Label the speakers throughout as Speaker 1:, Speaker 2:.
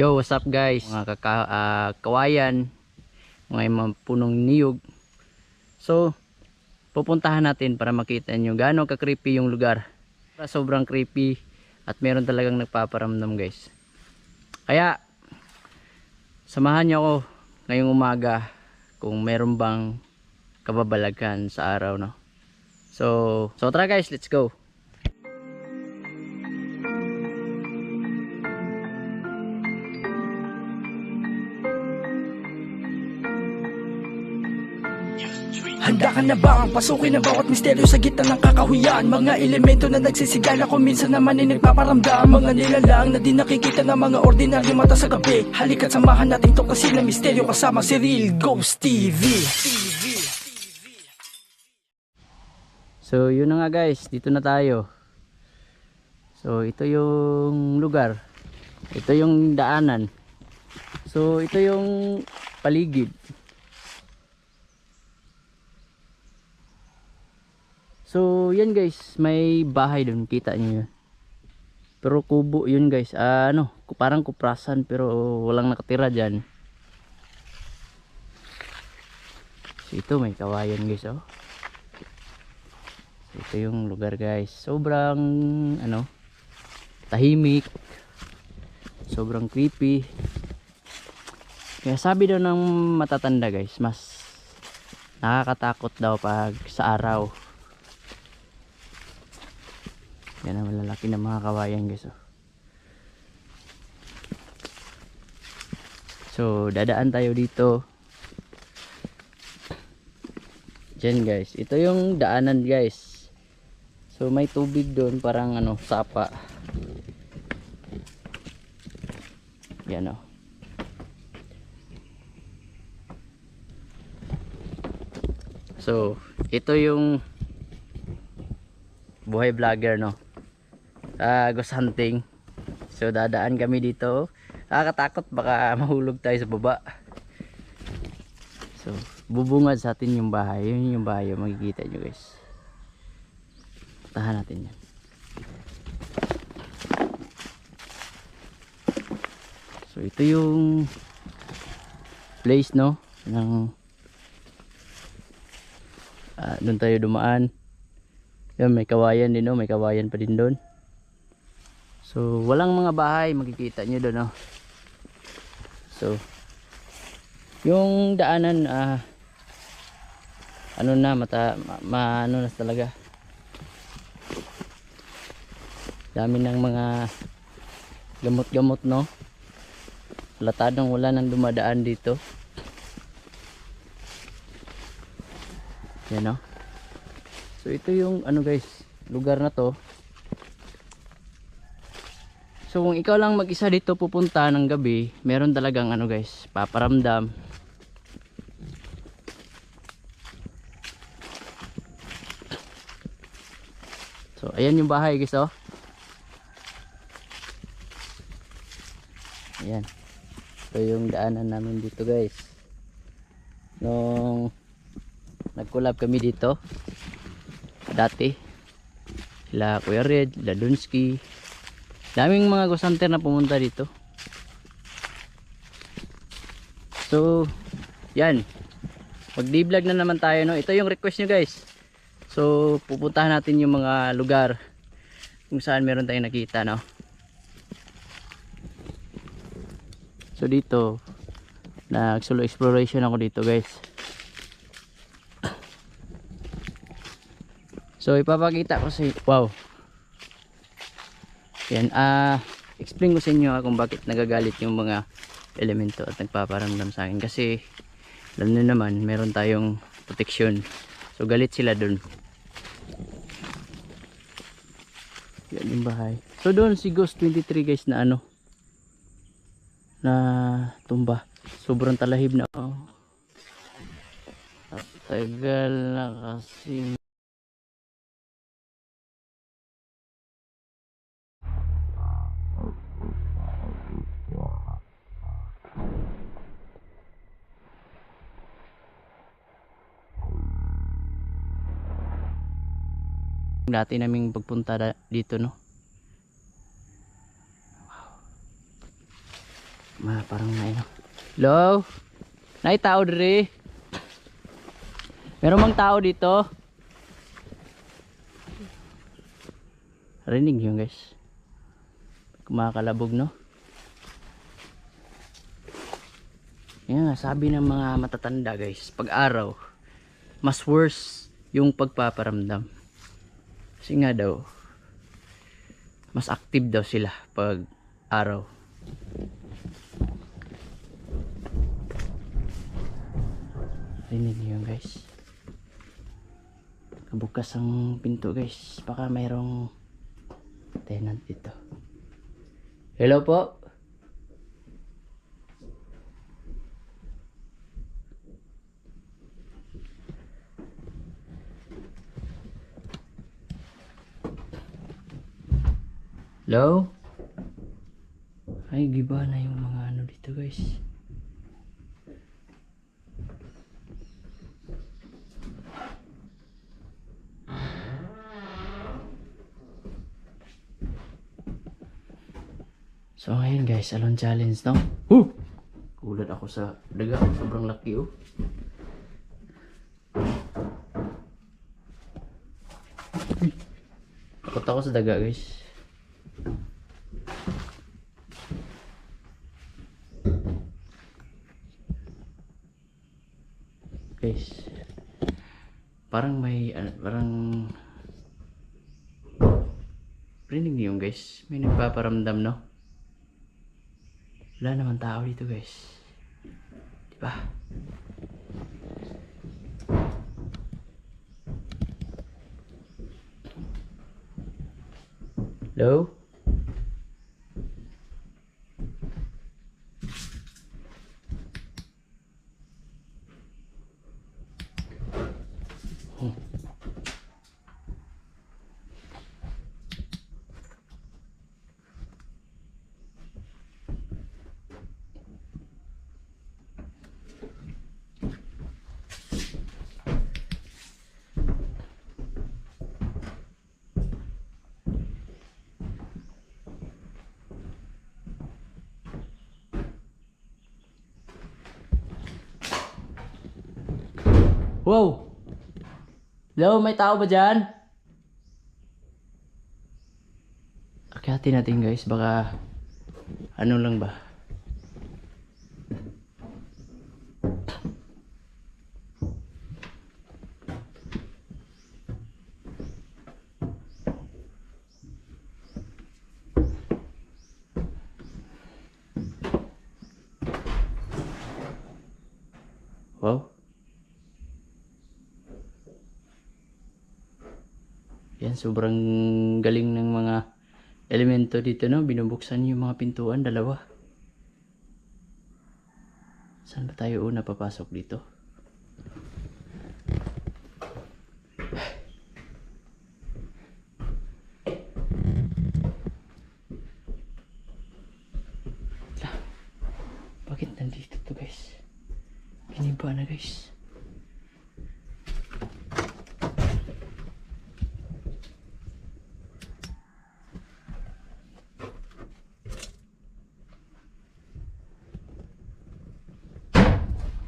Speaker 1: Yo, what's up guys? Mga kaka ah, kawayan, mga punong niyog. So, pupuntahan natin para makita nyo gaano ka-creepy yung lugar. Sobrang creepy at meron talagang nagpaparamdam guys. Kaya, samahan nyo ako ngayong umaga kung meron bang kababalagan sa araw no. So, so tara guys, let's go.
Speaker 2: Handa na ba ang pasukin ang bawat misteryo sa gitna ng kakahuyan Mga elemento na nagsisigala kung minsan naman ay nagpaparamdam Mga nilalang na di nakikita ng mga ordinaryo mata sa gabi Halika't samahan natin to kasi na misteryo kasama si Real Ghost TV
Speaker 1: So, yun na nga guys, dito na tayo. So, ito yung lugar. Ito yung daanan. So, ito yung paligid. So, yan guys, may bahay doon, kita niyo. Pero kubo yun guys, ah, ano, parang kuprasan pero walang nakatira dyan. So, ito may kawayan guys, oh. So, ito yung lugar guys. Sobrang ano tahimik. Sobrang creepy. Kaya sabi daw ng matatanda guys, mas nakakatakot daw pag sa araw. Yan ang malalaki ng mga kawayan guys. Oh. So, dadaan tayo dito. Diyan guys. Ito yung daanan guys. So may tubig doon parang ano sapa. Yan oh. So ito yung buhay vlogger no. Ah, ghost hunting. So dadaan kami dito. Nakakatakot baka mahulog tayo sa baba. So bubungad sa atin yung bahay. Yun yung bahay makikita nyo guys. Tahan natin yan. So ito yung place no ng ah, doon tayo dumaan. Yan may kawayan din no, may kawayan pa din doon. So walang mga bahay makikita nyo doon no. So yung daanan ah ano na mata ma, ma- na talaga. Dami ng mga gamot-gamot no? Latadong wala nang dumadaan dito. Yan no? So ito yung ano guys lugar na to so kung ikaw lang mag isa dito pupunta ng gabi meron talagang ano guys paparamdam so ayan yung bahay guys oh Ayan. Ito yung daanan namin dito guys. Nung nag-collab kami dito. Dati. Sila Kuya Red, sila Dunsky. Daming mga ghost hunter na pumunta dito. So, yan. Mag-vlog na naman tayo no. Ito yung request nyo guys. So, pupuntahan natin yung mga lugar kung saan meron tayong nakita no. So dito, nag solo exploration ako dito guys. So ipapakita ko sa wow. Yan, ah explain ko sa inyo ah, kung bakit nagagalit yung mga elemento at nagpaparamdam sa akin kasi alam naman, meron tayong protection. So galit sila dun. Yan yung bahay. So doon si Ghost 23 guys na ano na tumba. Sobrang talahib na. Oh. At tagal na kasi. Dati naming pagpunta dito no. Wow. Ma parang may no. Hello? Nay tao diri. Meron mang tao dito. Rinig yun guys. Kumakalabog no. Yan nga, sabi ng mga matatanda guys, pag araw, mas worse yung pagpaparamdam. Kasi nga daw, mas active daw sila pag araw. Rinig niyo yun guys. Kabukas ang pinto guys. Baka mayroong tenant dito. Hello po. Hello? Ay, giba na yung mga ano dito guys. So ngayon guys, alon challenge no? Huh! Kulat ako sa daga, sobrang laki oh. Takot ako sa daga. Guys, parang may, ano, parang Rinig niyo guys, may nagpaparamdam no? Wala naman tao dito guys. Di ba? Hello? Wow! Hello, may tao ba dyan? Akyatin natin guys, baka ano lang ba? Wow. Yan, sobrang galing ng mga elemento dito, no? Binubuksan yung mga pintuan, dalawa. Saan ba tayo una papasok dito? Lah, Bakit nandito to guys? Giniba na guys.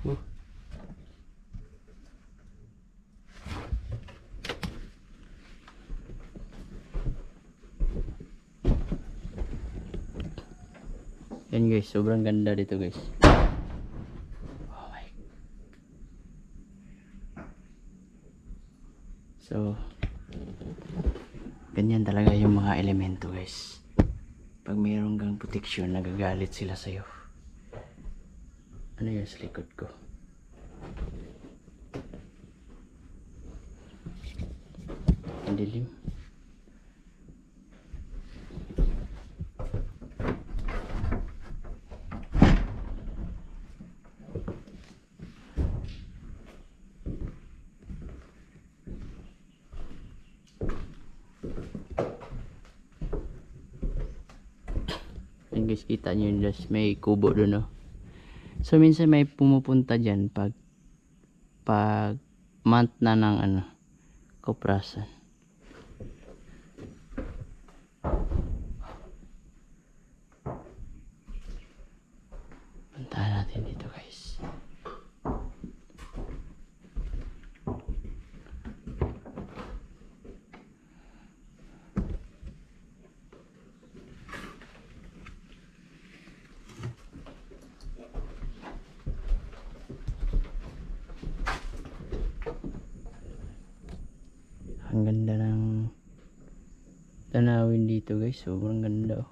Speaker 1: Oh. Yan guys, sobrang ganda dito guys. Oh my. So, ganyan talaga yung mga elemento guys. Pag mayroong kang protection, nagagalit sila sa'yo. Ano yun sa likod ko? Ang dilim. Yan guys, kita nyo guys, may kubo doon, no? So, minsan may pumupunta dyan pag pag month na ng ano, koprasan. Ganda ng tanawin dito guys. Sobrang ganda oh.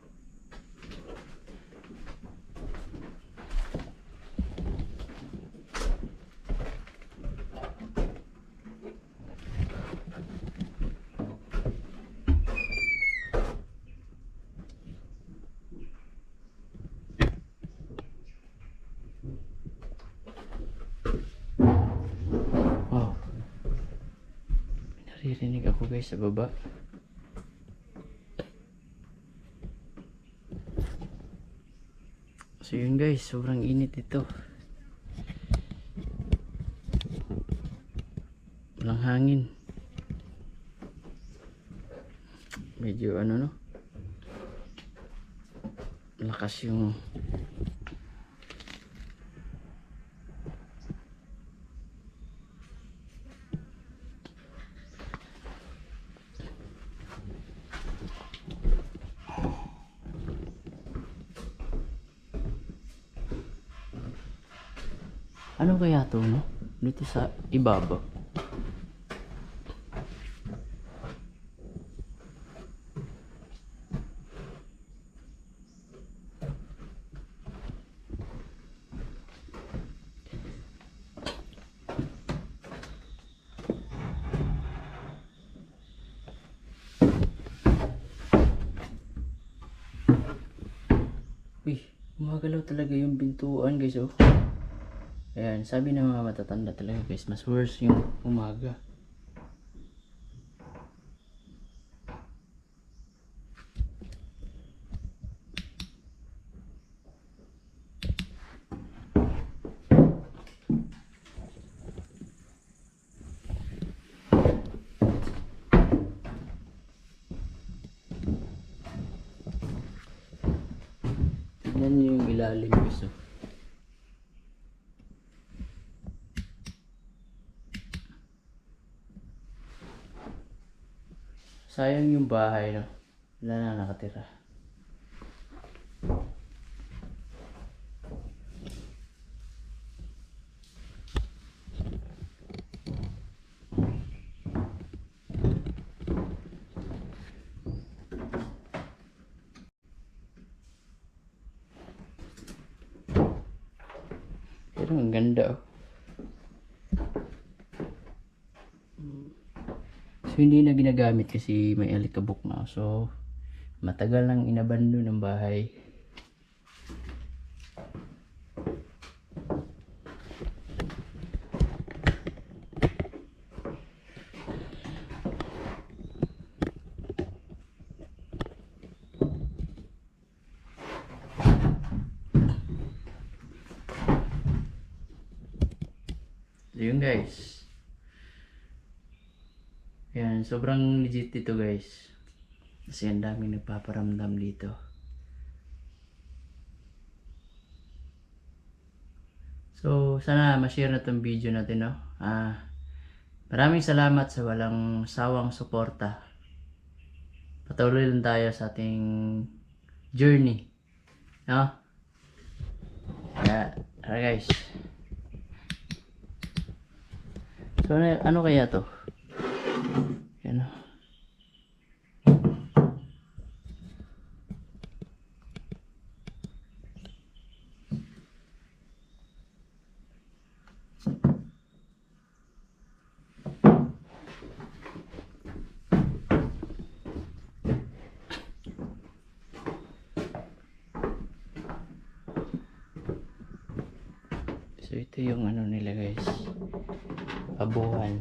Speaker 1: Wow. May naririnig ako guys sa baba. So yun guys, sobrang init ito. Walang hangin. Medyo ano no? Lakas yung Ano kaya to, no? Dito sa ibaba. Uy, gumagalaw talaga yung bintuan guys, oh. Ayan, sabi ng mga matatanda talaga guys, mas worse yung umaga. Tignan niyo yung ilalim guys, oh. Sayang yung bahay, no? Wala na nakatira. Pero ang ganda, oh. So hindi na ginagamit kasi may alikabok na. So matagal nang inabando ng bahay. So yun guys. Yan, sobrang legit ito guys. Kasi ang daming nagpaparamdam dito. So, sana ma-share na tong video natin, no? Ah, maraming salamat sa walang sawang suporta. Patuloy lang tayo sa ating journey. No? Kaya, tara guys. So, ano, ano kaya to? Yan o. So ito yung ano nila guys. Abuhan.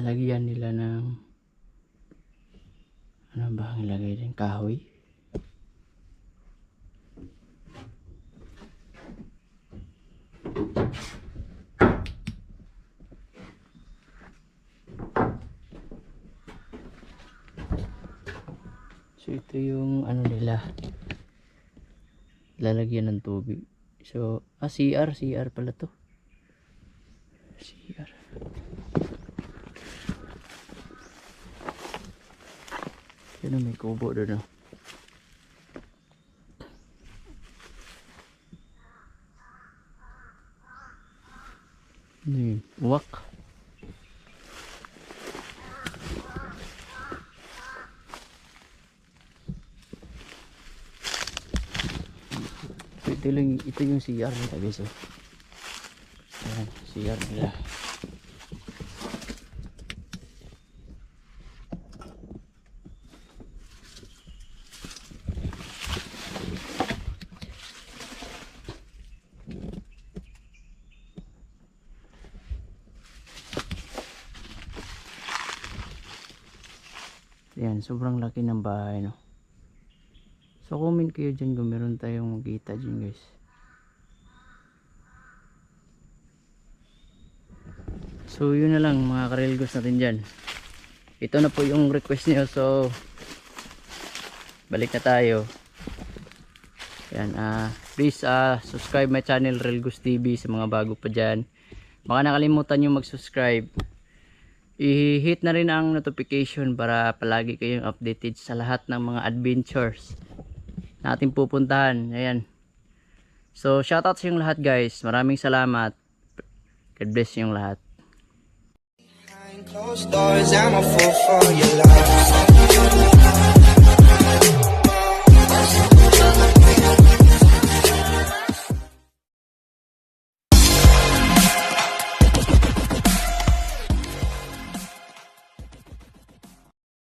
Speaker 1: lalagyan nila ng ano ba ang ilagay din kahoy so ito yung ano nila lalagyan ng tubig so ah CR CR pala to CR Yun may kubo doon oh. Ano yun? Uwak. Ito lang, ito yung CR nila guys oh. Ayan, CR nila. Ayan, sobrang laki ng bahay, no? So, comment kayo dyan kung meron tayong makita dyan, guys. So, yun na lang, mga karilgos natin dyan. Ito na po yung request niyo. So, balik na tayo. Ayan, ah, please, ah, subscribe my channel, Relgos TV, sa mga bago pa dyan. Baka nakalimutan nyo mag-subscribe i-hit na rin ang notification para palagi kayong updated sa lahat ng mga adventures na ating pupuntahan. Ayan. So, shoutout sa yung lahat guys. Maraming salamat. God bless yung lahat.
Speaker 3: Closed doors, I'm a fool for your love.